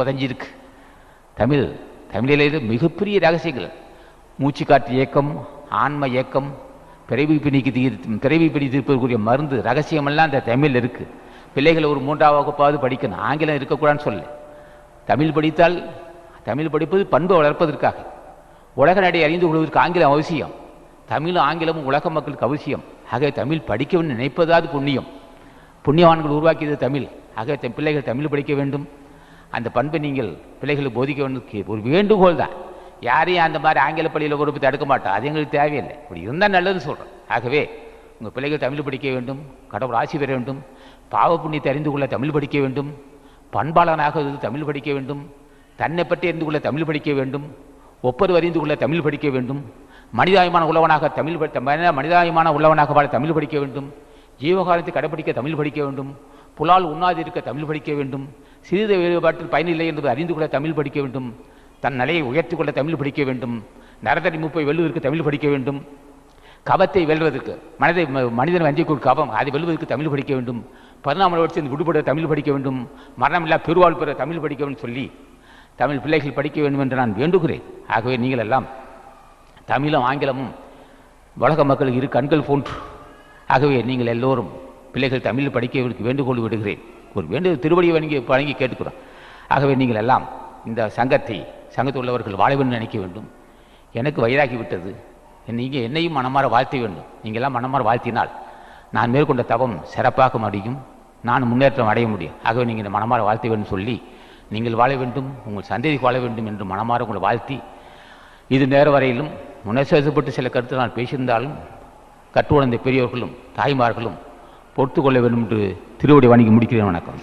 புதஞ்சிருக்கு. தமிழ் தமிழிலே மிகப்பெரிய ரகசியங்கள் மூச்சு காற்று இயக்கம் ஆன்ம இயக்கம் பிறவி பிணிக்கு தீர் பிறவி பிடி தீர்ப்பதற்குரிய மருந்து ரகசியமெல்லாம் அந்த தமிழ் இருக்குது பிள்ளைகள் ஒரு மூன்றாம் வகுப்பாவது படிக்கணும். ஆங்கிலம் இருக்கக்கூடாதுன்னு சொல்ல தமிழ் படித்தால் தமிழ் படிப்பது பண்பு வளர்ப்பதற்காக. உலக நடை அறிந்து கொள்வதற்கு ஆங்கிலம் அவசியம். தமிழும் ஆங்கிலமும் உலக மக்களுக்கு அவசியம். ஆகவே தமிழ் படிக்க வேண்டும் நினைப்பதாவது புண்ணியம். புண்ணியவான்கள் உருவாக்கியது தமிழ். ஆகவே பிள்ளைகள் தமிழ் படிக்க வேண்டும். அந்த பண்பை நீங்கள் பிள்ளைகளுக்கு போதிக்க வேண்டும் கே- ஒரு வேண்டுகோள் தான். யாரையும் அந்த மாதிரி ஆங்கில பள்ளியில் கொண்டு போய் தடுக்க மாட்டோம். அது எங்களுக்கு தேவையில்லை. இப்படி இருந்தால் நல்லதுன்னு சொல்கிறோம் ஆகவே உங்கள் பிள்ளைகள் தமிழ் படிக்க வேண்டும் கடவுள் ஆசி பெற வேண்டும் பாவ புண்ணியத்தை அறிந்து கொள்ள தமிழ் படிக்க வேண்டும் பண்பாளனாக இருந்து தமிழ் படிக்க வேண்டும் தன்னை பற்றி அறிந்து கொள்ள தமிழ் படிக்க வேண்டும் ஒப்பது அறிந்து கொள்ள தமிழ் படிக்க வேண்டும் மனிதாயமான உள்ளவனாக தமிழ் படி- மனித- மனிதாயமான உள்ளவனாக வாழ தமிழ் படிக்க வேண்டும் ஜீவகாலத்தை கடைபிடிக்க தமிழ் படிக்க வேண்டும் புலால் உண்ணாதி இருக்க தமிழ் படிக்க வேண்டும் சிறிது வேறுபாட்டில் பயனில்லை என்பது அறிந்து கொள்ள தமிழ் படிக்க வேண்டும். தன் நிலையை உயர்த்திக் கொள்ள தமிழ் படிக்க வேண்டும். நரதரி முப்பை வெல்லுவதற்கு தமிழ் படிக்க வேண்டும். கவத்தை வெல்வதற்கு மனதை ம- மனிதன் வஞ்சிக்குள் கவம் அதை வெல்வதற்கு தமிழ் படிக்க வேண்டும். பரிணாம வருஷத்தில் விடுபட தமிழ் படிக்க வேண்டும். மரணமில்லா பெருவாழ் பெற தமிழ் படிக்க வேண்டும் சொல்லி தமிழ் பிள்ளைகள் படிக்க வேண்டும் என்று நான் வேண்டுகிறேன். ஆகவே நீங்கள் எல்லாம் தமிழும் ஆங்கிலமும் உலக மக்களுக்கு இரு கண்கள் போன்று. ஆகவே நீங்கள் எல்லோரும் பிள்ளைகள் தமிழ் படிக்க வேண்டுகோள் விடுகிறேன். ஒரு வேண்டு திருவடியை வணங்கி வழங்கி கேட்டுக்கிறோம். ஆகவே நீங்கள் எல்லாம் இந்த சங்கத்தை சங்கத்தில் உள்ளவர்கள் வாழ நினைக்க வேண்டும். எனக்கு வயதாகி விட்டது. நீங்கள் என்னையும் மனமாற வாழ்த்த வேண்டும். நீங்கள்லாம் மனமாற வாழ்த்தினால் நான் மேற்கொண்ட தவம் சிறப்பாக முடியும். நான் முன்னேற்றம் அடைய முடியும். ஆகவே நீங்கள் இந்த மனமாற வாழ்த்த வேண்டும் சொல்லி நீங்கள் வாழ வேண்டும் உங்கள் சந்ததிக்கு வாழ வேண்டும் என்று மனமாற உங்களை வாழ்த்தி இது நேர வரையிலும் முன்னேசப்பட்டு சில கருத்து நான் பேசியிருந்தாலும் கற்றுணர்ந்த பெரியவர்களும் தாய்மார்களும் பொறுத்துக்கொள்ள வேண்டும் என்று திருவடி வணங்கி முடிக்கிறேன் வணக்கம்.